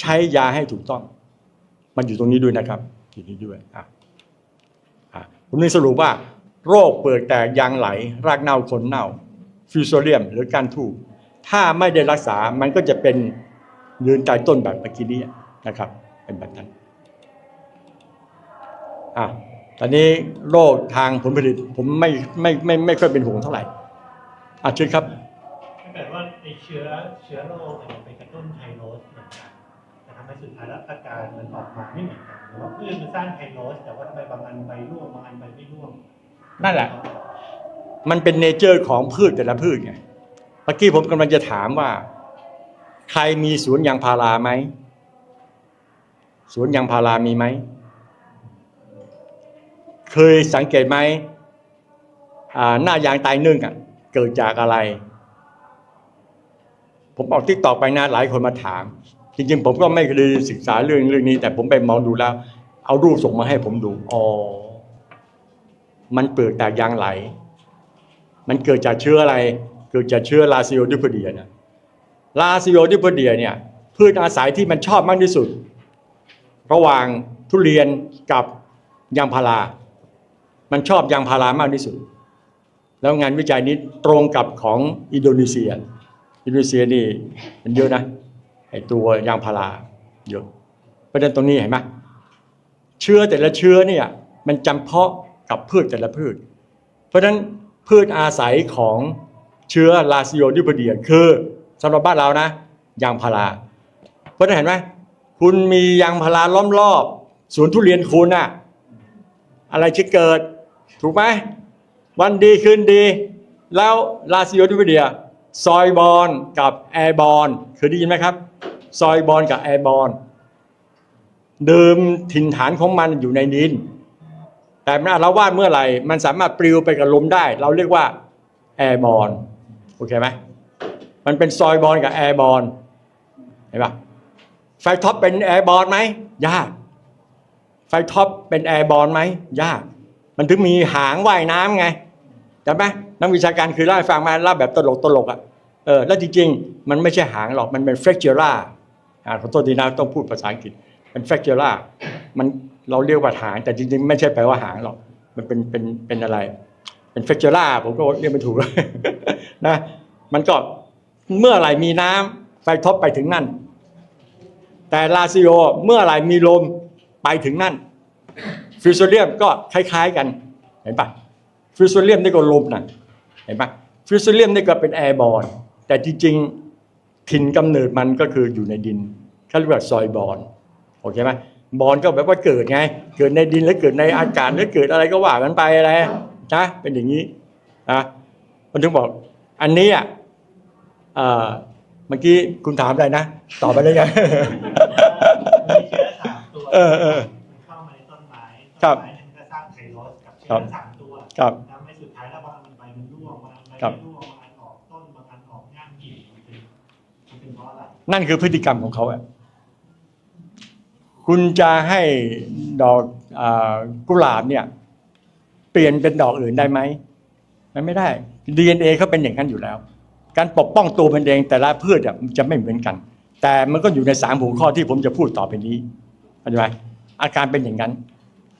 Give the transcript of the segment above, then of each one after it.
ใช้ยาให้ถูกต้อง มันอยู่ตรงนี้ด้วยนะครับอยู่นี้ด้วยอะผมนี่สรุปว่า โรคเปลือกแตกยางไหล รากเน่าขนเน่า ฟิวโซเลียม หรือการทูบถ้าไม่ได้รักษามันก็จะเป็นยืนตายต้นแบบเมื่อกี้นี้นะครับ เป็นแบบนั้นอะตอนนี้โรคทางผลผลิตผมไม่ไม่ไม่ไม่ค่อยเป็นห่วงเท่าไหร่อะเชิญครับถ้าเกิดว่าไอเชื้อเชื้อโรคเนี่ยไปกระตุ้นไทโรสเหมือนกัน แต่ทำให้สุดท้ายแล้วอาการมันออกมาไม่เหมือนกันหรือว่าพืชมันสร้างไทโรสแต่ว่าทำไมบางอันใบร่วงบางอันใบไม่ร่วงนั่นแหละ มันเป็นเนเจอร์ของพืชแต่ละพืชไงเมื่อกี้ผมกำลังจะถามว่า ใครมีสวนยางพาราไหมสวนยางพารามีไหมเคยสังเกตไหมหน้ายางตายนึ่งอะ เกิดจากอะไร ผมออกติ๊กตอกไปนะหลายคนมาถาม จริงๆ ผมก็ไม่เคยศึกษาเรื่องเรื่องนี้ แต่ผมไปมองดูแล้ว เอารูปส่งมาให้ผมดูอ๋อมันเปลือกแตกยางไหล มันเกิดจากเชื้ออะไร เกิดจากเชื้อลาซิโอดิพเดียนะลาซิโอดิพเดียเนี่ยพืชอาศัยที่มันชอบมากที่สุด ระหว่างทุเรียนกับยางพารา มันชอบยางพารามากที่สุด แล้วงานวิจัยนี้ตรงกับของอินโดนีเซีย อินโดนีเซียนี่มันเยอะนะ ไอตัวยางพาราเยอะเพราะฉะนั้นตรงนี้เห็นไหมเชื้อแต่ละเชื้อเนี่ยมันจำเพาะกับพืชแต่ละพืช เพราะฉะนั้นพืชอาศัยของเชื้อลาซิโอดิพเดียคือสำหรับบ้านเรานะยางพารา เพราะฉะนั้นเห็นไหมคุณมียางพาราล้อมรอบสวนทุเรียนคุณอะอะไรจะเกิด ถูกไหมวันดีคืนดี แล้วลาซิโอดิพเดีย ซอยบอลกับแอร์บอลเคยได้ยินไหมครับ ซอยบอลกับแอร์บอลเดิมถิ่นฐานของมันอยู่ในดิน แต่มันอาละวาดเมื่อไหร่ มันสามารถปลิวไปกับลมได้ เราเรียกว่าแอร์บอลโอเคไหมมันเป็นซอยบอลกับแอร์บอลเห็นปะไฟท็อปเป็นแอร์บอลไหมยาก ไฟท็อปเป็นแอร์บอลไหมยาก มันถึงมีหางว่ายน้ำไงจำไหม นักวิชาการคือเล่าให้ฟังมาเล่าแบบตลกตลกอะเออแล้วจริงๆ มันไม่ใช่หางหรอกมันเป็นเฟกเจอร่าอ่าขอโทษทีนะต้องพูดภาษาอังกฤษเป็นเฟกเจอร่ามันเราเรียกว่าหาง แต่จริงๆ ไม่ใช่แปลว่าหางหรอก มันเป็นเป็นเป็นอะไร เป็นเฟกเจอร่าผมก็เรียกไม่ถูกนะ มันก็เมื่อไหร่มีน้ำไฟท็อปไปถึงนั่น แต่ลาซิโอเมื่อไหร่มีลมไปถึงนั่น ฟิวโซเลียมก็คล้าย ๆกันเห็นปะฟิวโซเลียมนี่ก็ลมนะ เห็นปะฟิวโซเลียมนี่ก็เป็นแอร์บอลแต่จริงๆถิ่นกำเนิดมันก็คืออยู่ในดินเขาเรียกว่าซอยบอลโอเคไหมบอลก็แบบว่าเกิดไง เกิดในดินแล้วเกิดในอากาศแล้วเกิดอะไรก็ว่ากันไปอะไรนะเป็นอย่างนี้นะมันถึงบอกอันนี้อะเอ่อเมื่อกี้คุณถามอะไรนะตอบไปได้ยังมีเชื้อสามตัวเออเออมันเข้ามาในต้นไม้ครับต้นไม้นั้นก็สร้างไทโรสกับเชื้ครัอบสามตัวครับ ครับไม่ร่วงบางอันออกต้นบางอันออกง่ามกิ่งมันเป็นมันเป็นเพราะอะไรนั่นคือพฤติกรรมของเขาอะคุณจะให้ดอกอากุหลาบเนี่ย เปลี่ยนเป็นดอกอื่นได้ไหมมันไม่ได้ DNA เขาเป็นอย่างนั้นอยู่แล้ว การปกป้องตัวมันเองแต่ละพืชอะมันจะไม่เหมือนกัน แต่มันก็อยู่ในสามหัวข้อที่ผมจะพูดต่อไปนี้เข้าใจไหมอาการเป็นอย่างนั้น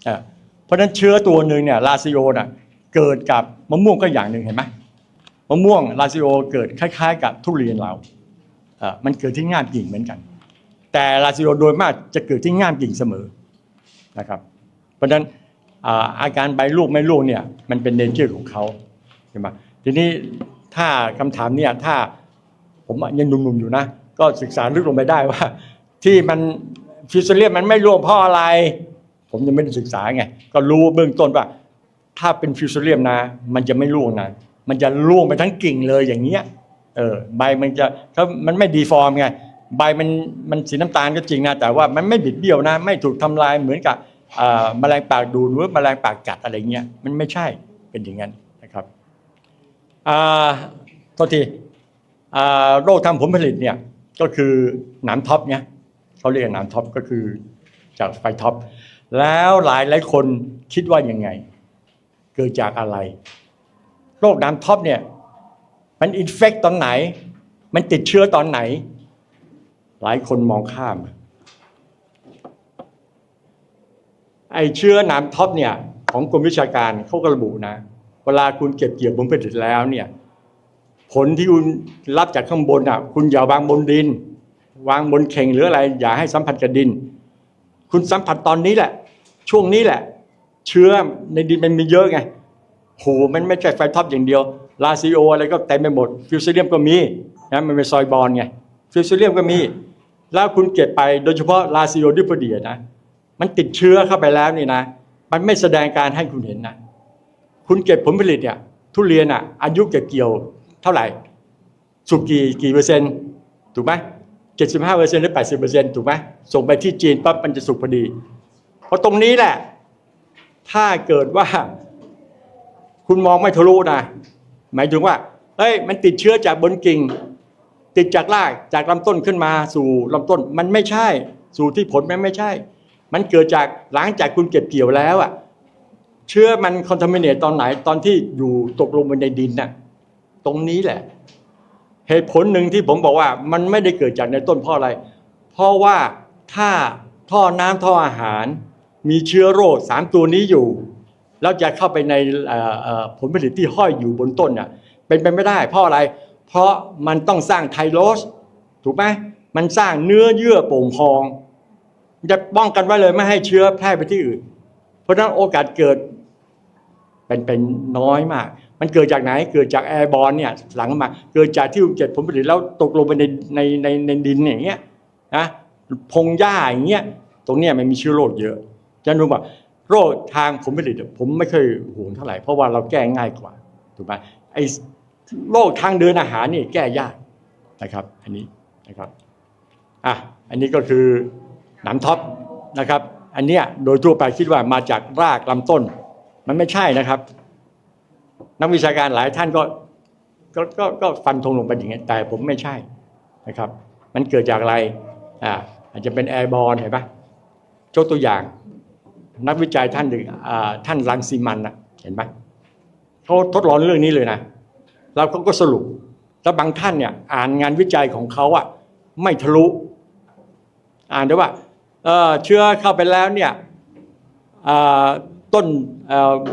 เออเพราะฉะนั้นเชื้อตัวหนึ่งเนี่ยลาซิโอน่ะเกิดกับมะม่วงก็อย่างหนึ่งเห็นไหม มะม่วงลาซิโอเกิดคล้าย ๆ กับทุเรียนเราอ่อมันเกิดที่ง่ามกิ่งเหมือนกัน แต่ลาซิโอโดยมากจะเกิดที่ง่ามกิ่งเสมอนะครับ เพราะฉะนั้นอาการใบลูกไม่ลูกเนี่ยมันเป็นเนเจอร์ของเขาใช่ไหมทีนี้ถ้าคำถามเนี่ยถ้าผมยังหนุ่มๆอยู่นะ ก็ศึกษาลึกลงไปได้ว่า ที่มันฟิวเซเลียมมันไม่ร่วงเพราะอะไร ผมยังไม่ได้ศึกษาไง ก็รู้เบื้องต้นว่า ถ้าเป็นฟิวเซเลียมนะ มันจะไม่ร่วงนะ มันจะร่วงไปทั้งกิ่งเลยอย่างเงี้ย เออ ใบมันจะเขามันไม่ดีฟอร์มไงใบมันมันสีน้ำตาลก็จริงนะแต่ว่ามันไม่บิดเบี้ยวนะ ไม่ถูกทำลายเหมือนกับแมลงปากดูดหรือแมลงปากกัดอะไรเงี้ยมันไม่ใช่เป็นอย่างนั้นนะครับอ่าโทษทีอ่าโรคทางผลผลิตเนี่ยก็คือหนามท็อปเนี่ยเขาเรียกหนามท็อปก็คือจากไฟท็อปแล้วหลายหลายคนคิดว่ายังไง เกิดจากอะไร โรคน้ำท่อเนี่ย มันอินเฟกตอนไหน มันติดเชื้อตอนไหน หลายคนมองข้าม ไอเชื้อน้ำท่อเนี่ย ของกรมวิชาการเขาก็ระบุนะ เวลาคุณเก็บเกี่ยวผลผลิตแล้วเนี่ย ผลที่คุณรับจากข้างบนอะ คุณอย่าวางบนดิน วางบนเข่งหรืออะไร อย่าให้สัมผัสกับดิน คุณสัมผัสตอนนี้แหละ ช่วงนี้แหละ เชื้อในดินมันมีเยอะไง โหมันไม่ใช่ไฟท็อปอย่างเดียวลาซิโออะไรก็เต็มไปหมด ฟิวซิเลียมก็มีนะมันเป็นซอยบอลไงฟิวซิเลียมก็มี แล้วคุณเก็บไปโดยเฉพาะลาซิโอดิปเดียนะมันติดเชื้อเข้าไปแล้วนี่นะ มันไม่แสดงการให้คุณเห็นนะ คุณเก็บผลผลิตเนี่ยทุเรียนอะอายุเก็บเกี่ยวเท่าไหร่สุกกี่กี่เปอร์เซ็นต์ถูกไหมเจ็ดสิบห้าเปอร์เซ็นต์หรือแปดสิบเปอร์เซ็นต์ถูกไหมส่งไปที่จีนปั๊บมันจะสุกพอดี เพราะตรงนี้แหละ ถ้าเกิดว่า คุณมองไม่ทะลุนะ หมายถึงว่าเฮ้ย มันติดเชื้อจากบนกิ่ง ติดจากรากจากลำต้นขึ้นมาสู่ลำต้น มันไม่ใช่ สู่ที่ผลมันไม่ใช่ มันเกิดจากหลังจากคุณเก็บเกี่ยวแล้วอะเชื้อมันคอนทามิเนตตอนไหนตอนที่อยู่ตกลงไปในดินน่ะ ตรงนี้แหละ เหตุผลหนึ่งที่ผมบอกว่า มันไม่ได้เกิดจากในต้นเพราะอะไร เพราะว่าถ้าท่อน้ำท่ออาหาร มีเชื้อโรคสามตัวนี้อยู่ แล้วจะเข้าไปในผลผลิตที่ห้อยอยู่บนต้นน่ะเป็นไปไม่ได้ เพราะอะไร เพราะมันต้องสร้างไทโรสถูกไหมมันสร้างเนื้อเยื่อโป่งพอง จะป้องกันไว้เลยไม่ให้เชื้อแพร่ไปที่อื่น เพราะฉะนั้นโอกาสเกิดเป็นเป็นน้อยมาก มันเกิดจากไหน เกิดจากแอร์บอลเนี่ยหลังมา เกิดจากที่คุณเก็บผลผลิตแล้วตกลงไปในในในในดินอย่างเงี้ยนะพงหญ้าอย่างเงี้ย ตรงเนี้ยมันมีเชื้อโรคเยอะจะรู้ว่า โรคทางผลผลิตผมไม่เคยห่วงเท่าไหร่เพราะว่าเราแก้ง่ายกว่าถูกไหมไอ้โรคทางเดินอาหารนี่แก้ยากนะครับ อันนี้นะครับอะอันนี้ก็คือหนามท็อปนะครับ อันเนี้ยโดยทั่วไปคิดว่ามาจากรากลำต้น มันไม่ใช่นะครับ นักวิชาการหลายท่านก็ก็ก็ก็ฟันธงลงไปอย่างนี้แต่ผมไม่ใช่นะครับ มันเกิดจากอะไรอ่าอาจจะเป็นแอร์บอลเห็นปะยกตัวอย่าง นักวิจัยท่านหนึ่งท่านรังสีมันนะเห็นปะเขาทดลองเรื่องนี้เลยนะแล้วเขาก็สรุปแล้วบางท่านเนี่ยอ่านงานวิจัยของเขาอะไม่ทะลุ อ่านได้ว่าเชื้อเข้าไปแล้วเนี่ยต้น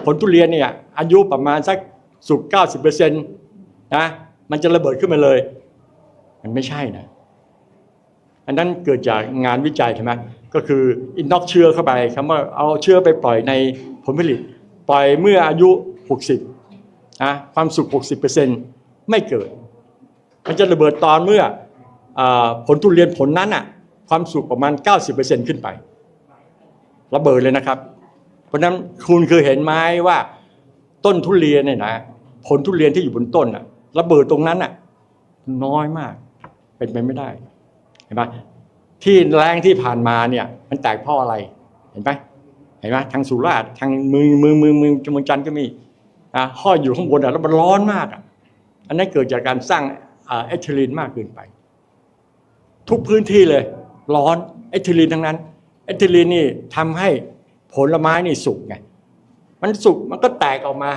ผลทุเรียนเนี่ยอายุประมาณสักสุกเก้าสิบเปอร์เซ็นต์นะมันจะระเบิดขึ้นมาเลย มันไม่ใช่นะ อันนั้นเกิดจากงานวิจัยใช่ไหมก็คืออินน็อกเชื้อเข้าไปคำว่าเอาเชื้อไปปล่อยในผลผลิต ปล่อยเมื่ออายุ 60นะความสุก60%ไม่เกิด มันจะระเบิดตอนเมื่ออผลทุเรียนผลนั้นอะความสุกประมาณ 90%ขึ้นไประเบิดเลยนะครับ เพราะนั้นคุณเคยเห็นไหมว่า ต้นทุเรียนเนี่ยนะผลทุเรียนที่อยู่บนต้นอะระเบิดตรงนั้นอะน้อยมาก เป็นไปไม่ได้ เห็นไหมที่แรงที่ผ่านมาเนี่ยมันแตกเพราะอะไร เห็นไหมเห็นไหมทางสุราษฎร์ทางมือมือมือมือจมูกจันทร์ก็มีอะห้อยอยู่ข้างบนอะแล้วมันร้อนมากอะอันนั้นเกิดจากการสร้างเอทิลีนมากเกินไป ทุกพื้นที่เลย ร้อนเอทิลีนทั้งนั้นเอทิลีนนี่ทำให้ผลไม้นี่สุกไงมันสุกมันก็แตกออกมา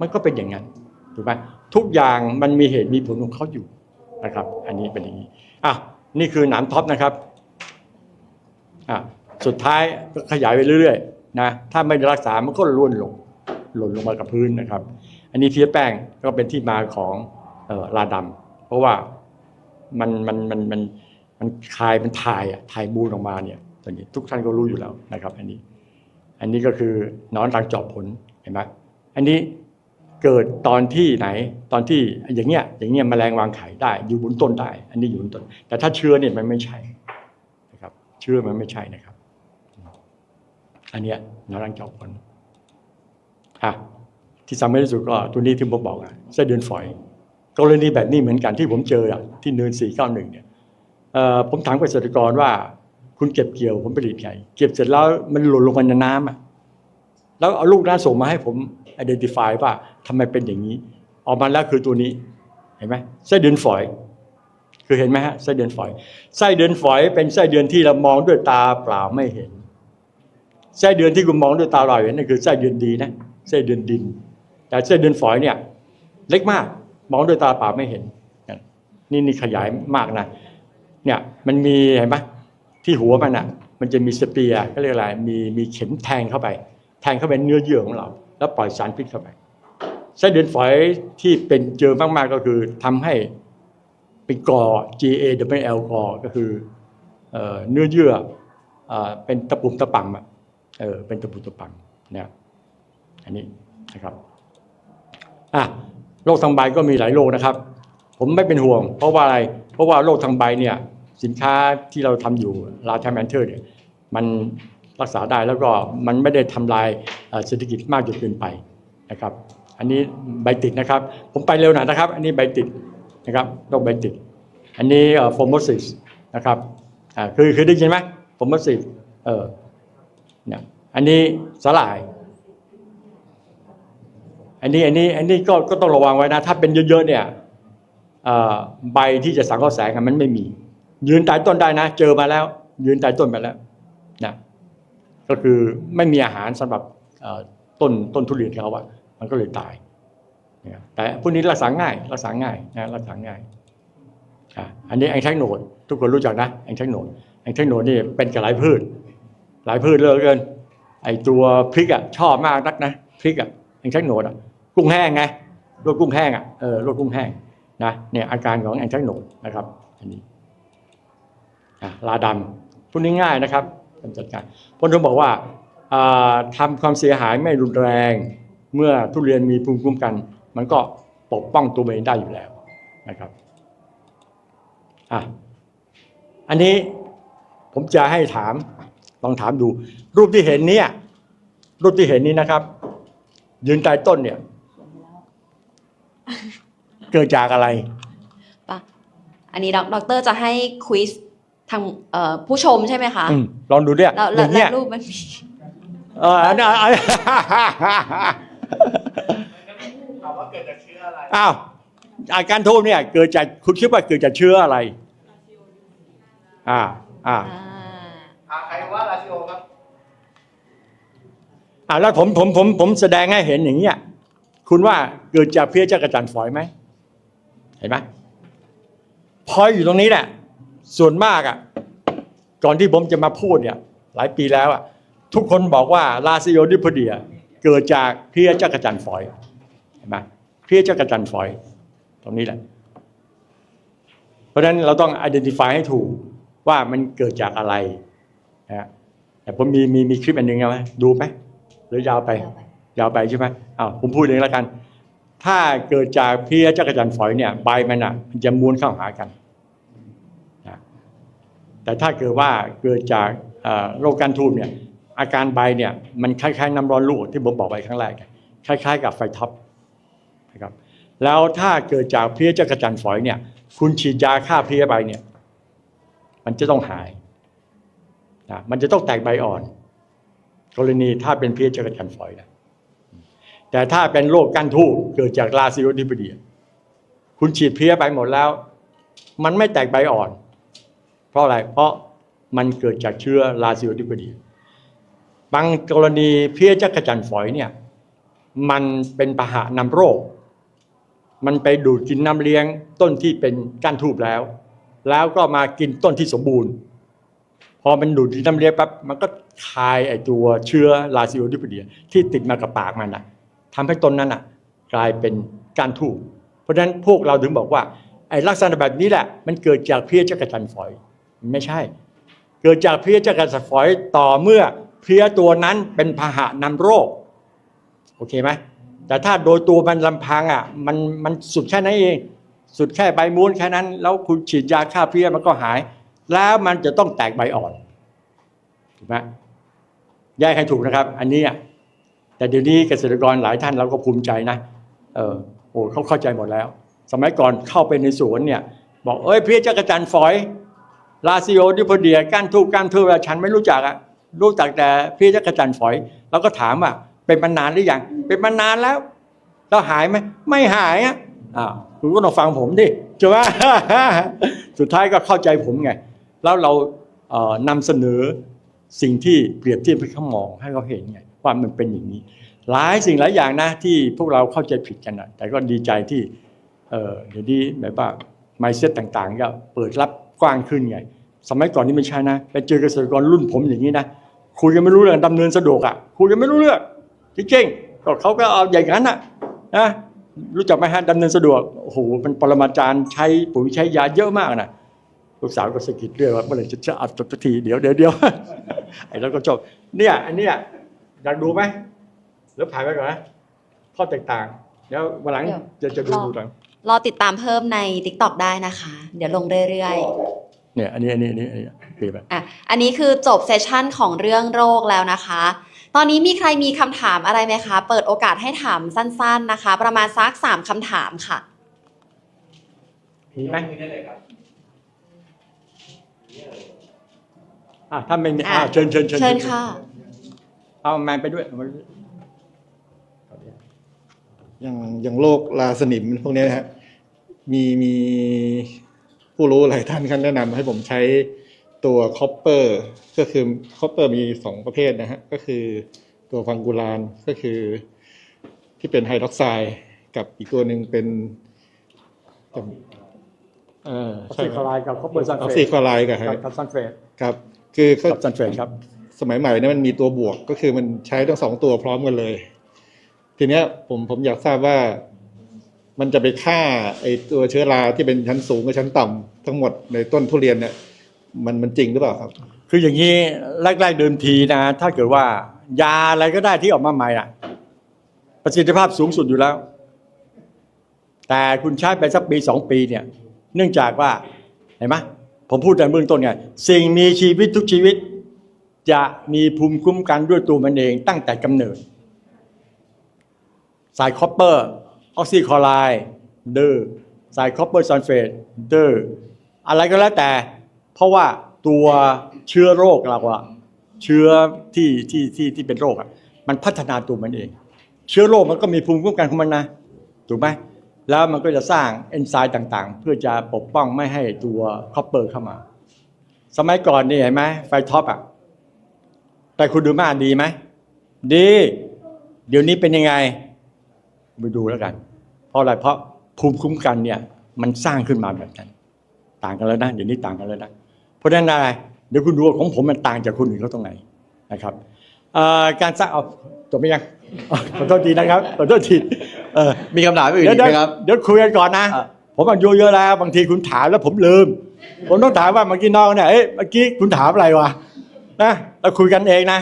มันก็เป็นอย่างนั้นถูกไหมทุกอย่างมันมีเหตุมีผลของเขาอยู่นะครับ อันนี้เป็นอย่างนี้ อะนี่คือหนามท็อปนะครับอะสุดท้ายก็ขยายไปเรื่อยๆนะถ้าไม่รักษามันก็ร่วนลงหล่นลงมากับพื้นนะครับ อันนี้เพี้ยแป้งก็เป็นที่มาของออลาดำเพราะว่ามันมันมันมันมันคายมันถ่ายอะถ่ายมูลออกมาเนี่ยตอนนี้ทุกท่านก็รู้อยู่แล้วนะครับ อันนี้ อันนี้ก็คือนอนรังจอบผลเห็นไหมอันนี้ เกิดตอนที่ไหน ตอนที่อย่างเงี้ยอย่างเงี้ยแมลงวางไข่ได้ อยู่บนต้นได้ อันนี้อยู่บนต้น แต่ถ้าเชื้อเนี่ยมันไม่ใช่นะครับ เชื้อมันไม่ใช่นะครับ อันเนี้ยนอนรังจอบผลอะที่สำคัญที่สุดก็ตัวนี้ที่ผมบอกอะไส้เดือนฝอยกรณีแบบนี้เหมือนกันที่ผมเจออะที่เนินสี่เก้าหนึ่งเนี่ยผมถามเกษตรกรว่า คุณเก็บเกี่ยวผลผลิตไงเก็บเสร็จแล้วมันหล่นลงไปในน้ำอะ แล้วเอาลูกนั้นส่งมาให้ผม identify ว่าทำไมเป็นอย่างนี้ ออกมาแล้วคือตัวนี้เห็นไหมไส้เดือนฝอย คือเห็นไหมฮะไส้เดือนฝอยไส้เดือนฝอย เป็นไส้เดือนที่เรามองด้วยตาเปล่าไม่เห็นไส้เดือนที่คุณมองด้วยตาเปล่าเห็นนั่นคือไส้เดือนดีนะไส้เดือนดิน แต่ไส้เดือนฝอยเนี่ย เล็กมากมองด้วยตาเปล่าไม่เห็น นี่นี่ขยายมากนะเนี่ยมันมีเห็นไหมที่หัวมันอะ มันจะมีสเปียร์ก็เรียกอะไรมีมีเข็มแทงเข้าไป แทงเข้าไปเนื้อเยื่อของเรา แล้วปล่อยสารพิษเข้าไปไส้เดือนฝอยที่เป็นเจอมากๆก็คือทำให้เป็นกอ G A W L กอก็คือเอเนื้อเยื่อเอเป็นตะปุ่มตะป่ำอะเออเป็นตะปุ่มตะป่ำเนี่ยอันนี้นะครับอะโรคทางใบก็มีหลายโรคนะครับ ผมไม่เป็นห่วง เพราะว่าอะไร เพราะว่าโรคทางใบเนี่ยสินค้าที่เราทำอยู่ลาทาแมนเทอร์เนี่ยมัน รักษาได้แล้วก็มันไม่ได้ทำลายเศรษฐกิจมากจนเกินไปนะครับ อันนี้ใบติดนะครับ ผมไปเร็วหน่อยนะครับ อันนี้ใบติดนะครับโรคใบติด อันนี้โฟมอสิสนะครับคือคือได้ยินไหมโฟมอสิสเออเนี่ยอันนี้สลาย อันนี้อันนี้อันนี้ก็ก็ต้องระวังไว้นะ ถ้าเป็นเยอะๆเนี่ยใบที่จะสังเคราะห์แสงมันไม่มี ยืนใต้ต้นได้นะ เจอมาแล้ว ยืนใต้ต้นไปแล้วนะ ก็คือไม่มีอาหารสำหรับต้นต้นทุเรียนเขาอะมันก็เลยตายเนี่ยแต่พวกนี้รักษาง่ายรักษาง่ายนะรักษาง่ายอันนี้แองแทกโนดทุกคนรู้จักนะแองแทกโนดแองแทกโนดนี่เป็นกับหลายพืช หลายพืชเหลยเกิน ไอตัวพริกอะชอบมากนักนะพริกอะแองแทกโนดอะกุ้งแห้งไงรคกุ้งแห้งอะเออรคกุ้งแห้งนะเนี่ยอาการของแองแทกโนดนะครับ อันนี้ลาดำพวกนี้ง่ายนะครับ การจัดการพลทบอกว่าอ่าทำความเสียหายไม่รุนแรง เมื่อทุเรียนมีภูมิคุ้มกัน มันก็ปกป้องตัวเองได้อยู่แล้วนะครับอะอันนี้ผมจะให้ถามลองถามดู รูปที่เห็นเนี่ยรูปที่เห็นนี้นะครับ ยืนใต้ต้นเนี่ย เกิดจากอะไรปะอันนี้ดอกดอกเตอร์จะให้ควิส ทางเอ่อผู้ชมใช่ไหมคะอืมลองดูเนี่ยแล้วอแล้วย่างเงี้ยแล้วรูปมันมี เอออันนี้อันนี้ถามว่าเกิดจากเชื้ออะไร อ้าวอาการทูบเนี่ย เกิดจากคุณคิดว่าเกิดจากเชื้ออะไร อ่า อ่า อ่าอ่าใครว่าราซิโอครับ อ่าแล้วผมผมผมผมแสดงให้เห็นอย่างเงี้ยคุณว่าเกิดจากเพี้ยจักรจันทร์ฝอยไหมเห็นไหมพอยอยู่ตรงนี้แหละ ส่วนมากอะก่อนที่ผมจะมาพูดเนี่ยหลายปีแล้วอะทุกคนบอกว่าลาซิโอดิพเดียเกิดจากเพี้ยจักรจันฝอยเห็นไหมเพี้ยจักรจันฝอย ตรงนี้แหละ เพราะฉะนั้นเราต้อง identify ให้ถูกว่ามันเกิดจากอะไรนะแต่ผมมีมีมีคลิปอันหนึ่งไหมดูไหมหรือยาวไป ยาวไปใช่ไหมอ้าวผมพูดเองแล้วกัน ถ้าเกิดจากเพี้ยจักรจันฝอยเนี่ยใบมันอะ มันจะม้วนเข้าหากัน แต่ถ้าเกิดว่าเกิดจากโรคการทูบเนี่ยอาการใบเนี่ยมันคล้ายๆน้ำร้อนลวกที่ผมบอกไปครั้งแรกคล้าย ๆ กับไฟท็อปนะครับแล้วถ้าเกิดจากเพี้ยจักรจันฝอยเนี่ยคุณฉีดยาฆ่าเพี้ยไปเนี่ยมันจะต้องหายนะมันจะต้องแตกใบอ่อน กรณีถ้าเป็นเพี้ยจักรจันฝอยนะแต่ถ้าเป็นโรคกั้นทูบเกิดจากลาซิโอดิปเดียคุณฉีดเพี้ยไปหมดแล้ว มันไม่แตกใบอ่อน เพราะอะไร เพราะมันเกิดจากเชื้อลาซิโอดิปเดียบางกรณีเพี้ยจักรจันฝอยเนี่ย มันเป็นพาหะนำโรค มันไปดูดกินน้ำเลี้ยงต้นที่เป็นก้านทูบแล้ว แล้วก็มากินต้นที่สมบูรณ์ พอมันดูดกินน้ำเลี้ยงปั๊บมันก็คายไอตัวเชื้อลาซิโอดิปเดียที่ติดมากับปากมันนะทำให้ต้นนั้นอะ กลายเป็นก้านทูบเพราะฉะนั้นพวกเราถึงบอกว่าไอ้ลักษณะแบบนี้แหละ มันเกิดจากเพี้ยจักรจันฝอย ไม่ใช่ เกิดจากเพี้ยจักรจันทร์ฝอยต่อเมื่อเพลี้ยตัวนั้นเป็นพาหะนำโรค โอเคไหมแต่ถ้าโดยตัวมันลำพังอะมันมันสุดแค่นั้นเอง สุดแค่ใบม้วนแค่นั้น แล้วคุณฉีดยาฆ่าเพลี้ยมันก็หาย แล้วมันจะต้องแตกใบอ่อนถูกไหมแยกให้ถูกนะครับ อันนี้อะแต่เดี๋ยวนี้เกษตรกรหลายท่านเราก็ภูมิใจนะ เออโอ้เขาเข้าใจหมดแล้ว สมัยก่อนเข้าไปในสวนเนี่ย บอกเอ้ยเพี้ยจักรจันทร์ฝอย ลาซิโอดิโพเดียก้านทูบก้านทูบอะฉันไม่รู้จักอะรู้จักแต่พลี้ยจักรจันทร์ฝอยแล้วก็ถามว่าเป็นมานานหรือยังเป็นมานานแล้วแล้วหายไหมไม่หายอะอ้าวคุณก็ต้องฟังผมดิใช่ไหมสุดท้ายก็เข้าใจผมไง แล้วเราเอ่อนำเสนอสิ่งที่เปรียบเทียบให้เขามองให้เขาเห็นไงว่ามันเป็นอย่างนี้ หลายสิ่งหลายอย่างนะที่พวกเราเข้าใจผิดกันนะแต่ก็ดีใจที่เออเดี๋ยวนี้แบบว่า mindset ต่างๆ ก็เปิดรับ กว้างขึ้นไง สมัยก่อนนี่ไม่ใช่นะไปเจอเกษตรกรรุ่นผมอย่างนี้นะคุยกันไม่รู้เรื่องดำเนินสะดวกอะคุยกันไม่รู้เรื่องจริงๆก็เขาก็เอาอย่างนั้นอะนะรู้จักไหมฮะดำเนินสะดวกโอ้โหมันปรมาจารย์ใช้ปุ๋ยใช้ยาเยอะมากนะลูกสาวก็สะกิดเรื่อยว่าเมื่อไหร่จะจะอัดจบสักทีเดี๋ยวเดี๋ยวเดี๋ยวไอ้เราก็จบเนี่ยอันเนี้ยอยากดูไหมแล้วถ่ายไว้ก่อนนะข้อแตกต่างแล้ววันหลังจะจะดูดูหลังรอติดตามเพิ่มใน TikTok ได้นะคะ เดี๋ยวลงเรื่อยๆ เนี่ยอันนี้อันนี้อันนี้อันนี้เปลี่ยนไปอะอันนี้คือจบเซสชั่นของเรื่องโรคแล้วนะคะ ตอนนี้มีใครมีคำถามอะไรไหมคะ เปิดโอกาสให้ถามสั้น ๆนะคะ ประมาณสักสามคำถามค่ะ มีไหมอะถ้าไม่มีอะ อะเชิญเชิญเชิญเชิญค่ะ เอาแมนไปด้วยเอามาด้วยอย่างอย่างโรคลาสนิมพวกเนี้ยนะฮะมีมี ผู้รู้หลายท่าน kan แนะนำให้ผมใช้ตัวคอปเปอร์ก็คือคอปเปอร์มีสองประเภทนะฮะก็คือตัวฟังกูลานก็คือที่เป็นไฮดรอกไซด์กับอีกตัวหนึ่งเป็นจำเออออกใช่ซิคลอไรด์กับคอปเปอร์ซัลอเฟอกตซิคลอไรด์กับไฮกับซัลเฟตครับคือเขา กับซัลเฟตครับ สมัยใหม่เนี่ยมันมีตัวบวกก็คือมันใช้ทั้งสองตัวพร้อมกันเลย ทีเนี้ยผมผมอยากทราบว่า มันจะไปฆ่าไอตัวเชื้อราที่เป็นชั้นสูงกับชั้นต่ำทั้งหมดในต้นทุเรียนเนี่ยมันมันจริงหรือเปล่าครับ คืออย่างนี้แรกๆเดิมทีนะ ถ้าเกิดว่ายาอะไรก็ได้ที่ออกมาใหม่อะ ประสิทธิภาพสูงสุดอยู่แล้ว แต่คุณใช้ไปสักปีสองปีเนี่ย เนื่องจากว่าเห็นไหมผมพูดแต่เบื้องต้นไงสิ่งมีชีวิตทุกชีวิต จะมีภูมิคุ้มกันด้วยตัวมันเองตั้งแต่กำเนิด สายคอปเปอร์ ออกซิคลอไรด์เดอร์สายคอปเปอร์ซัลเฟตเดอร์อะไรก็แล้วแต่ เพราะว่าตัวเชื้อโรคเราอะเชื้อที่ที่ที่ที่เป็นโรคอะมันพัฒนาตัวมันเอง เชื้อโรคมันก็มีภูมิคุ้มกันของมันนะถูกไหมแล้วมันก็จะสร้างเอนไซม์ต่างๆ เพื่อจะปกป้องไม่ให้ตัวคอปเปอร์เข้ามา สมัยก่อนนี่เห็นไหมไฟท็อปอะแต่คุณดูมาดีไหมดี เดี๋ยวนี้เป็นยังไง ไปดูแล้วกัน เพราะอะไรเพราะภูมิคุ้มกันเนี่ย มันสร้างขึ้นมาแบบนั้น ต่างกันแล้วนะเดี๋ยวนี้ต่างกันแล้วนะเพราะฉะนั้นอะไรเดี๋ยวคุณดูว่าของผมมันต่างจากคนอื่นเขาตรงไหนนะครับเอ่อการสร้างเอาจบไหมยังอ๋อขอโทษทีนะครับขอโทษทีเออมีคำถามอื่นเดี๋ยวอีกเดี๋ยวไหมครับเดี๋ยวคุยกันก่อนนะอะผมอายุเยอะแล้วบางทีคุณถามแล้วผมลืม ผมต้องถามว่าเมื่อกี้น้องเนี่ยเอ๊ะเมื่อกี้คุณถามอะไรวะนะเราคุยกันเองนะ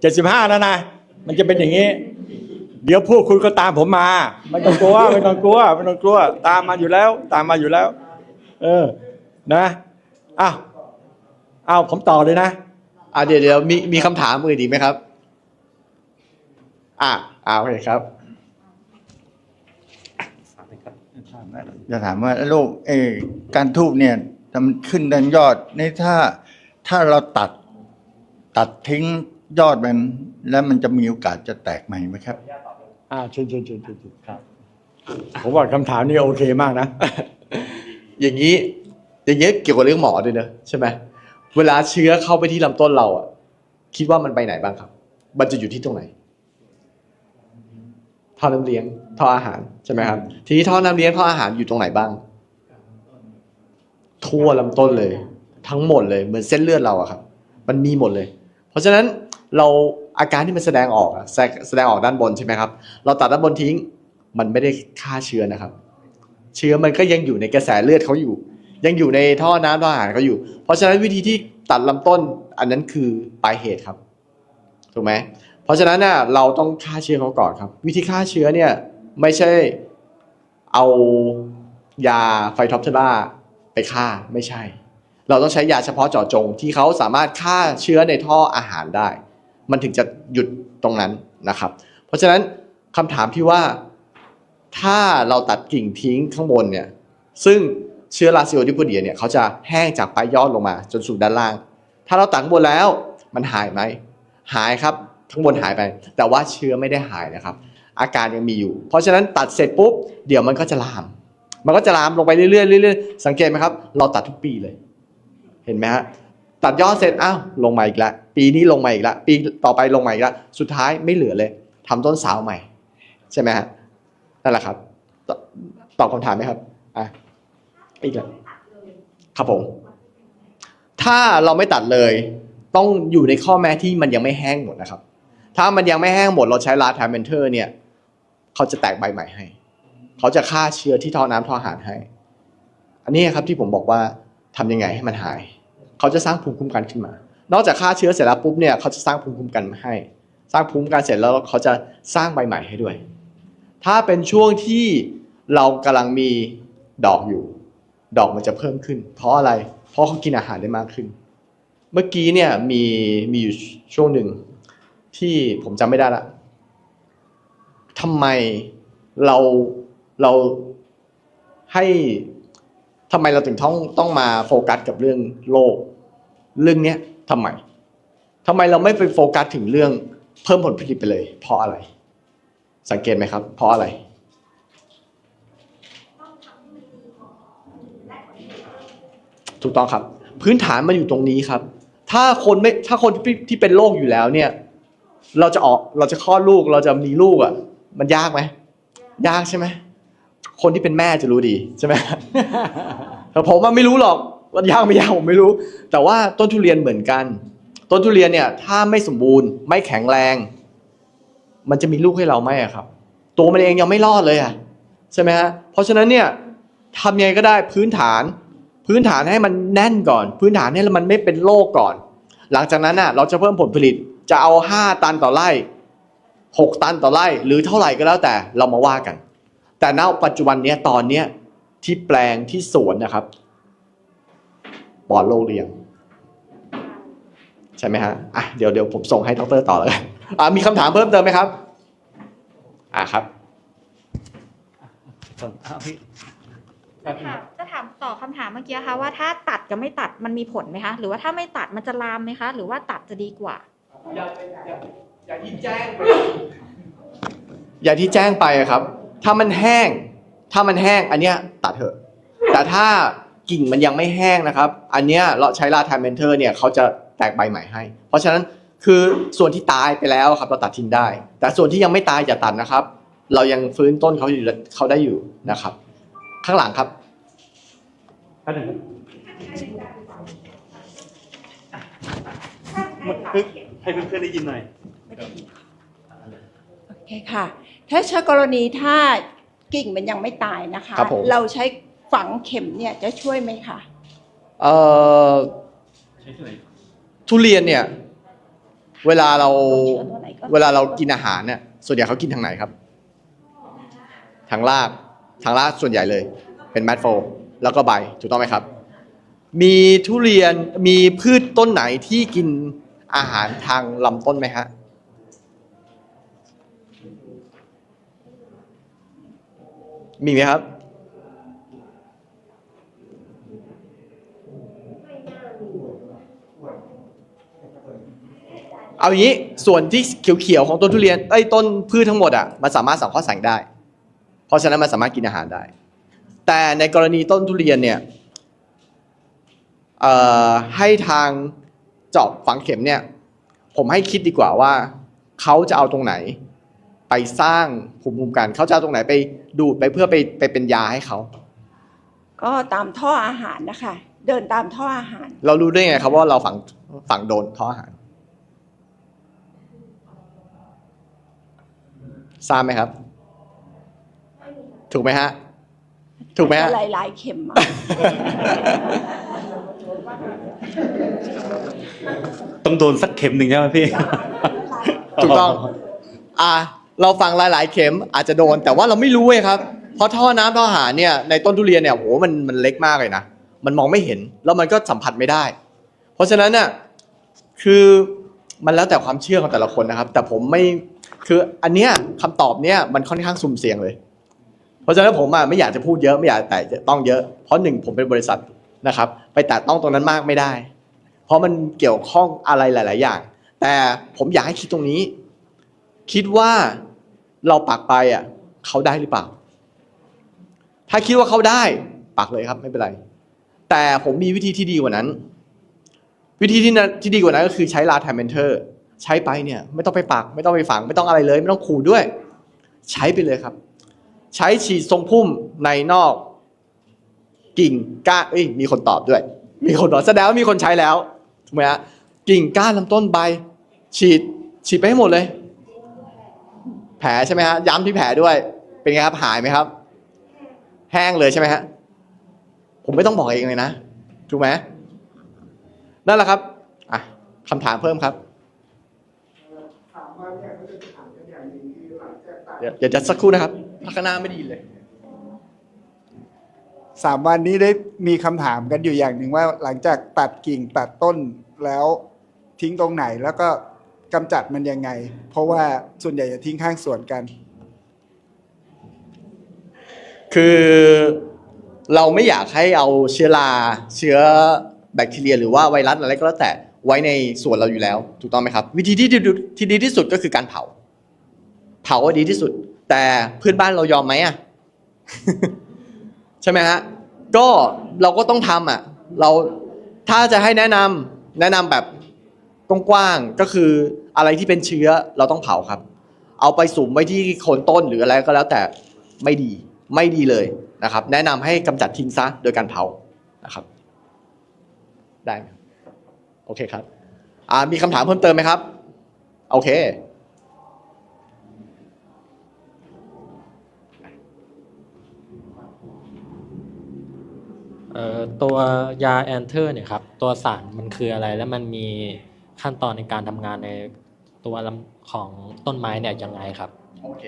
เจ็ดสิบห้าแล้วนะมันจะเป็นอย่างนี้ เดี๋ยวพวกคุณก็ตามผมมาไม่ต้องกลัวไม่ต้องกลัวไม่ต้องกลัว ตามมาอยู่แล้ว ตามมาอยู่แล้ว เออ นะอ้าวอ้าวผมต่อเลยนะ อ่าเดี๋ยวเดี๋ยวมีมีคำถามอื่นอีกไหมครับ อ่าอ่าโอเคครับจะถามว่าโรคเออการทูบเนี่ยมันขึ้นดันยอดนี่ถ้าถ้าเราตัดตัดทิ้งยอดมัน แล้วมันจะมีโอกาสจะแตกใหม่ไหมครับ อ่าเชิญเชิญเชิญเชิญเชิญครับ ผมว่าคำถามนี้โอเคมากนะ อย่างนี้ อย่างนี้เกี่ยวกับเรื่องหมอด้วยเนอะใช่ไหมเวลาเชื้อเข้าไปที่ลำต้นเราอะ คิดว่ามันไปไหนบ้างครับ มันจะอยู่ที่ตรงไหน ท่อน้ำเลี้ยง ท่ออาหารใช่ไหมครับ ทีนี้ท่อน้ำเลี้ยงท่ออาหารอยู่ตรงไหนบ้าง ทั่วลำต้นเลย ทั้งหมดเลยเหมือนเส้นเลือดเราอะครับ มันมีหมดเลย เพราะฉะนั้นเรา อาการที่มันแสดงออกอะแสแสดงออกด้านบนใช่ไหมครับ เราตัดด้านบนทิ้ง มันไม่ได้ฆ่าเชื้อนะครับ เชื้อมันก็ยังอยู่ในกระแสเลือดเขาอยู่ ยังอยู่ในท่อน้ำท่ออาหารเขาอยู่ เพราะฉะนั้นวิธีที่ตัดลำต้นอันนั้นคือปลายเหตุครับถูกไหมเพราะฉะนั้นน่ะเราต้องฆ่าเชื้อเขาก่อนครับ วิธีฆ่าเชื้อเนี่ยไม่ใช่เอายาไฟท็อปเทล่าไปฆ่าไม่ใช่ เราต้องใช้ยาเฉพาะเจาะจงที่เขาสามารถฆ่าเชื้อในท่ออาหารได้ มันถึงจะหยุดตรงนั้นนะครับ เพราะฉะนั้นคำถามที่ว่าถ้าเราตัดกิ่งทิ้งข้างบนเนี่ยซึ่งเชื้อราซิโอดิปูเดียเนี่ยเขาจะแห้งจากปลายยอดลงมาจนสู่ด้านล่าง ถ้าเราตัดบนแล้วมันหายไหมหายครับข้างบนหายไป แต่ว่าเชื้อไม่ได้หายนะครับ อาการยังมีอยู่ เพราะฉะนั้นตัดเสร็จปุ๊บเดี๋ยวมันก็จะลาม มันก็จะลามลงไปเรื่อยๆเรื่อยๆสังเกตไหมครับ เราตัดทุกปีเลย เห็นไหมฮะ ตัดยอดเสร็จอ้าวลงมาอีกแล้วปีนี้ลงมาอีกแล้วปีต่อไปลงมาอีกแล้วสุดท้ายไม่เหลือเลยทำต้นสาวใหม่ ใช่ไหมฮะนั่นแหละครับ ตอบคำถามไหมครับอะอีกแล้วครับผม ถ้าเราไม่ตัดเลย ต้องอยู่ในข้อแม้ที่มันยังไม่แห้งหมดนะครับ ถ้ามันยังไม่แห้งหมดเราใช้ลาทาเมนเทอร์เนี่ยเขาจะแตกใบใหม่ให้ เขาจะฆ่าเชื้อที่ท่อน้ำท่ออาหารให้ อันนี้ครับที่ผมบอกว่าทำยังไงให้มันหาย เขาจะสร้างภูมิคุ้มกันขึ้นมา นอกจากฆ่าเชื้อเสร็จแล้วปุ๊บเนี่ยเขาจะสร้างภูมิคุ้มกันมาให้ สร้างภูมิคุ้มกันเสร็จแล้วเขาจะสร้างใบใหม่ให้ด้วย ถ้าเป็นช่วงที่เรากำลังมีดอกอยู่ ดอกมันจะเพิ่มขึ้น เพราะอะไร เพราะเขากินอาหารได้มากขึ้น เมื่อกี้เนี่ยมีมีอยู่ช่วงหนึ่งที่ผมจำไม่ได้ละทำไมเราเราให้ ทำไมเราถึงต้องต้องมาโฟกัสกับเรื่องโลก เรื่องเนี้ยทำไมทำไมเราไม่ไปโฟกัสถึงเรื่องเพิ่มผลผลิตไปเลย เพราะอะไร สังเกตไหมครับ เพราะอะไรถูกต้องครับ พื้นฐานมันอยู่ตรงนี้ครับ ถ้าคนไม่ถ้าคนที่ที่เป็นโรคอยู่แล้วเนี่ย เราจะออกเราจะคลอดลูกเราจะมีลูกอะ มันยากไหมยากใช่ไหม คนที่เป็นแม่จะรู้ดีใช่ไหมแต่ผมว่าไม่รู้หรอกว่ายากไม่ยากผมไม่รู้ แต่ว่าต้นทุเรียนเหมือนกัน ต้นทุเรียนเนี่ย ถ้าไม่สมบูรณ์ไม่แข็งแรง มันจะมีลูกให้เราไหมอะครับ ตัวมันเองยังไม่รอดเลยอะใช่ไหมฮะเพราะฉะนั้นเนี่ยทำยังไงก็ได้พื้นฐาน พื้นฐานให้มันแน่นก่อน พื้นฐานให้มันไม่เป็นโรคก่อน หลังจากนั้นน่ะ เราจะเพิ่มผลผลิตจะเอา 5 ตันต่อไร่ 6 ตันต่อไร่ หรือเท่าไหร่ก็แล้วแต่เรามาว่ากัน แต่ณปัจจุบันเนี้ยตอนเนี้ยที่แปลงที่สวนนะครับปลอดโรคเรียงใช่ไหมฮะอะเดี๋ยวเดี๋ยวผมส่งให้ดรต่อแล้วกันอะมีคำถามเพิ่มเติมไหมครับ อะครับส่วนอ้าวพี่จะถามจะถามต่อคำถามเมื่อกี้ค่ะว่าถ้าตัดกับไม่ตัดมันมีผลไหมคะ หรือว่าถ้าไม่ตัดมันจะลามไหมคะ หรือว่าตัดจะดีกว่า อย่าอย่าอย่าที่แจ้งอย่าที่แจ้งไปอะครับ ถ้ามันแห้ง ถ้ามันแห้งอันเนี้ยตัดเถอะ แต่ถ้ากิ่งมันยังไม่แห้งนะครับ อันเนี้ยเราใช้ลาทาเมนเทอร์เนี่ยเขาจะแตกใบใหม่ให้ เพราะฉะนั้นคือส่วนที่ตายไปแล้วครับเราตัดทิ้งได้ แต่ส่วนที่ยังไม่ตายอย่าตัดนะครับ เรายังฟื้นต้นเขาอยู่เขาได้อยู่นะครับ ข้างหลังครับก็หนึ่งให้เพื่อนๆได้ยินหน่อยโอเคค่ะ ถ้าใช้กรณีถ้ากิ่งมันยังไม่ตายนะคะ ครับผม เราใช้ฝังเข็มเนี่ยจะช่วยไหมคะ เอ่อทุเรียนเนี่ย เวลาเราเชื้อตัวไหนก็เวลาเรากินอาหารเนี่ยส่วนใหญ่เขากินทางไหนครับ ทางรากทางรากส่วนใหญ่เลย เป็นแมทโฟแล้วก็ใบถูกต้องไหมครับ มีทุเรียนมีพืชต้นไหนที่กินอาหารทางลำต้นไหมฮะ มีไหมครับ เอาอย่างนี้ส่วนที่เขียวๆของต้นทุเรียนไอ้ต้นพืชทั้งหมดอะมันสามารถสังเคราะห์แสงได้ เพราะฉะนั้นมันสามารถกินอาหารได้ แต่ในกรณีต้นทุเรียนเนี่ยให้ทางเจาะฝังเข็มเนี่ย ผมให้คิดดีกว่าว่าเขาจะเอาตรงไหน ไปสร้างภูมิคุ้มกันเขาจะเอาตรงไหนไปดูดไปเพื่อไปไปเป็นยาให้เขาก็ตามท่ออาหารนะคะ เดินตามท่ออาหาร เรารู้ได้ไงครับว่าเราฝังฝังโดนท่ออาหารทราบไหมครับ ถูกไหมฮะ ถูกไหมฮะหลายหลายๆเข็มอะต้องโดนสักเข็มหนึ่งใช่ไหมพี่ ถูกต้อง อ่า เราฟังหลาย ๆ เข็มอาจจะโดน แต่ว่าเราไม่รู้ไงครับ เพราะท่อน้ำท่ออาหารเนี่ยในต้นทุเรียนเนี่ยโหมันมันเล็กมากเลยนะมันมองไม่เห็นแล้วมันก็สัมผัสไม่ได้ เพราะฉะนั้นน่ะคือมันแล้วแต่ความเชื่อของแต่ละคนนะครับ แต่ผมไม่คืออันเนี้ยคำตอบเนี้ยมันค่อนข้างสุ่มเสี่ยงเลย เพราะฉะนั้นผมอะไม่อยากจะพูดเยอะไม่อยากแต่จะต้องเยอะเพราะหนึ่งผมเป็นบริษัทนะครับ ไปแตะต้องตรงนั้นมากไม่ได้ เพราะมันเกี่ยวข้องอะไรหลาย ๆ อย่าง แต่ผมอยากให้คิดตรงนี้ คิดว่าเราปักไปอะเขาได้หรือเปล่า ถ้าคิดว่าเขาได้ปักเลยครับไม่เป็นไร แต่ผมมีวิธีที่ดีกว่านั้น วิธีที่ที่ดีกว่านั้นก็คือใช้ลาทาเมนเทอร์ใช้ไปเนี่ย ไม่ต้องไปปัก ไม่ต้องไปฝัง ไม่ต้องอะไรเลย ไม่ต้องขูดด้วย ใช้ไปเลยครับ ใช้ฉีดทรงพุ่มในนอก กิ่งก้านเอ้ยมีคนตอบด้วย มีคนบอกแสดงว่ามีคนใช้แล้วถูกไหมฮะกิ่งก้านลำต้นใบฉีดฉีดไปให้หมดเลย แผลใช่ไหมฮะย้ำที่แผลด้วย เป็นไงครับหายไหมครับ แห้งเลยใช่ไหมฮะผมไม่ต้องบอกเองเลยนะถูกไหมนั่นแหละครับอะคำถามเพิ่มครับเดี๋ยวเดี๋ยวจะสักครู่นะครับพักหน้าไม่ดีเลย สามวันนี้ได้มีคำถามกันอยู่อย่างหนึ่งว่าหลังจากตัดกิ่งตัดต้นแล้วทิ้งตรงไหนแล้วก็ กำจัดมันยังไง เพราะว่าส่วนใหญ่จะทิ้งข้างสวนกัน คือเราไม่อยากให้เอาเชื้อราเชื้อแบคทีเรีย หรือว่าไวรัสอะไรก็แล้วแต่ไว้ในสวนเราอยู่แล้ว ถูกต้องไหมครับ วิธีที่ดีที่ดีที่สุดก็คือการเผา เผาดีที่สุด แต่เพื่อนบ้านเรายอมไหมอะใช่ไหมฮะก็เราก็ต้องทำอะ เราถ้าจะให้แนะนำแนะนำแบบ กว้างๆก็คืออะไรที่เป็นเชื้อเราต้องเผาครับ เอาไปสุมไว้ที่โคนต้นหรืออะไรก็แล้วแต่ไม่ดีไม่ดีเลยนะครับ แนะนำให้กำจัดทิ้งซะโดยการเผานะครับ ได้โอเคครับอ่ามีคำถามเพิ่มเติมไหมครับ โอเคเอ่อตัวยาแอนเทอร์เนี่ยครับ ตัวสารมันคืออะไรแล้วมันมี ขั้นตอนในการทำงานในตัวลำของต้นไม้เนี่ยยังไงครับ โอเค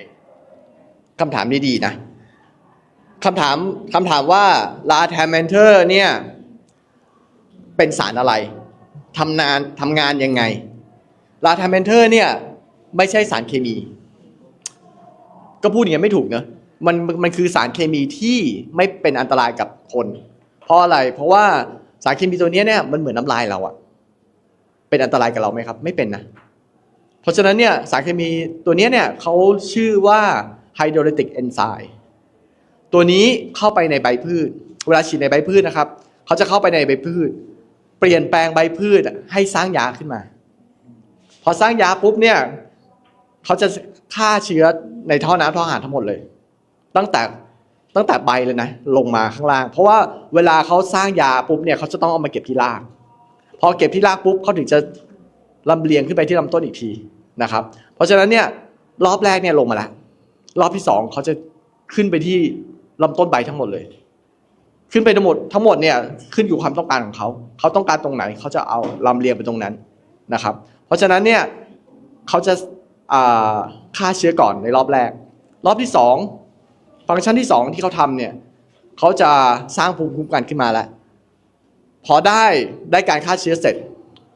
คำถามนี้ดีนะคำถามคำถามว่าลาแทมเมนเทอร์เนี่ย เป็นสารอะไรทำงานทำงานยังไงลาแทมเมนเทอร์เนี่ย ไม่ใช่สารเคมี ก็พูดอย่างนี้ไม่ถูกเนอะมันมันคือสารเคมีที่ไม่เป็นอันตรายกับคน เพราะอะไร เพราะว่าสารเคมีตัวเนี้ยเนี่ยมันเหมือนน้ำลายเราอะ เป็นอันตรายกับเราไหมครับ ไม่เป็นนะ เพราะฉะนั้นเนี่ยสารเคมีตัวนี้เนี่ยเขาชื่อว่าไฮโดรลิติกเอนไซม์ตัวนี้เข้าไปในใบพืช เวลาฉีดในใบพืชนะครับเขาจะเข้าไปในใบพืช เปลี่ยนแปลงใบพืชให้สร้างยาขึ้นมา พอสร้างยาปุ๊บเนี่ยเขาจะฆ่าเชื้อในท่อน้ำท่ออาหารทั้งหมดเลย ตั้งแต่ตั้งแต่ใบเลยนะ ลงมาข้างล่าง เพราะว่าเวลาเขาสร้างยาปุ๊บเนี่ยเขาจะต้องเอามาเก็บที่ราก พอเก็บที่รากปุ๊บเขาถึงจะลำเลียงขึ้นไปที่ลำต้นอีกทีนะครับ เพราะฉะนั้นเนี่ยรอบแรกเนี่ยลงมาแล้ว รอบที่สองเขาจะขึ้นไปที่ลำต้นใบทั้งหมดเลย ขึ้นไปทั้งหมดทั้งหมดเนี่ยขึ้นอยู่ความต้องการของเขาเขาต้องการตรงไหนเขาจะเอาลำเลียงไปตรงนั้นนะครับ เพราะฉะนั้นเนี่ยเขาจะฆ่าเชื้อก่อนในรอบแรก รอบที่สองฟังก์ชันที่สองที่เขาทำเนี่ยเขาจะสร้างภูมิคุ้มกันขึ้นมาแล้ว พอได้ได้การฆ่าเชื้อเสร็จ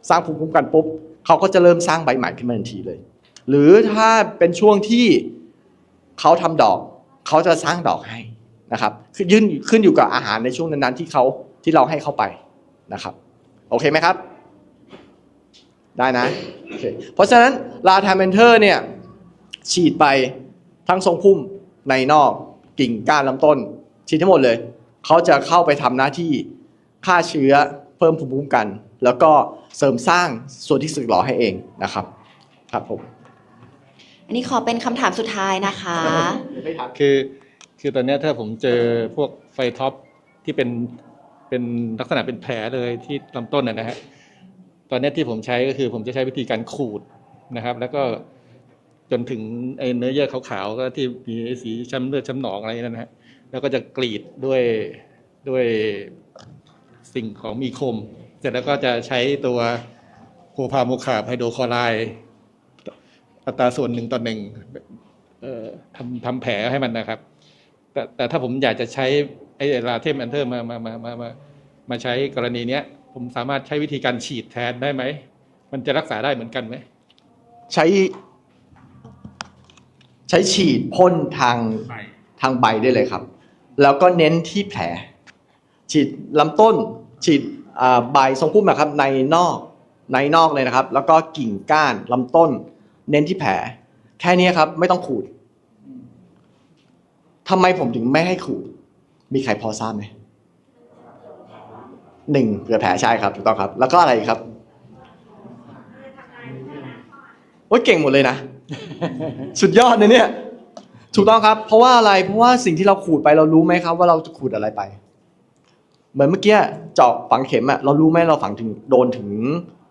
สร้างภูมิคุ้มกันปุ๊บเขาก็จะเริ่มสร้างใบใหม่ขึ้นมาทันทีเลย หรือถ้าเป็นช่วงที่เขาทำดอกเขาจะสร้างดอกให้นะครับคือยื่นขึ้นอยู่กับอาหารในช่วงนั้นๆที่เขาที่เราให้เข้าไปนะครับ โอเคไหมครับ ได้นะโอเคเพราะฉะนั้นลาทาเมนเทอร์เนี่ยฉีดไปทั้งทรงพุ่มในนอกกิ่งก้านลำต้น ฉีดทั้งหมดเลย เขาจะเข้าไปทำหน้าที่ ฆ่าเชื้อเพิ่มภูมิคุ้มกัน แล้วก็เสริมสร้างส่วนที่สึกหรอให้เองนะครับ ครับผม อันนี้ขอเป็นคำถามสุดท้ายนะคะไม่ทันคือคือตอนเนี้ยถ้าผมเจอพวกไฟท็อปที่เป็นเป็นลักษณะเป็นแผลเลยที่ลำต้นนะนะฮะตอนเนี้ยที่ผมใช้ก็คือผมจะใช้วิธีการขูดนะครับ แล้วก็จนถึงไอ้เนื้อเยื่อขาวๆก็ที่มีไอ้สีช้ำเลือดช้ำหนองอะไรนั่นนะฮะแล้วก็จะกรีดด้วยด้วย สิ่งของมีคม เสร็จแล้วก็จะใช้ตัวโพพาโมคาบไฮโดรคลอไรด์อัตราส่วนหนึ่งต่อหนึ่งเอ่อทำทำแผลให้มันนะครับ แต่แต่ถ้าผมอยากจะใช้ไอ้ลาเทมแอนเทอร์มามามามามามาใช้กรณีเนี้ย ผมสามารถใช้วิธีการฉีดแทนได้ไหม มันจะรักษาได้เหมือนกันไหม ใช้ ใช้ฉีดพ่นทางใบทางใบได้เลยครับ แล้วก็เน้นที่แผล ฉีดลำต้น ฉีดใบทรงพุ่มนะครับในนอกในนอกเลยนะครับ แล้วก็กิ่งก้านลำต้น เน้นที่แผล แค่นี้ครับไม่ต้องขูดทำไมผมถึงไม่ให้ขูด มีใครพอทราบไหมหนึ่งเผื่อแผลใช่ครับถูกต้องครับ แล้วก็อะไรครับโอ้ยเก่งหมดเลยนะ สุดยอดนะเนี่ย ถูกต้องครับ เพราะว่าอะไรเพราะว่าสิ่งที่เราขูดไปเรารู้ไหมครับ ว่าเราจะขูดอะไรไป เหมือนเมื่อกี้เจาะฝังเข็มอะเรารู้ไหมเราฝังถึงโดนถึง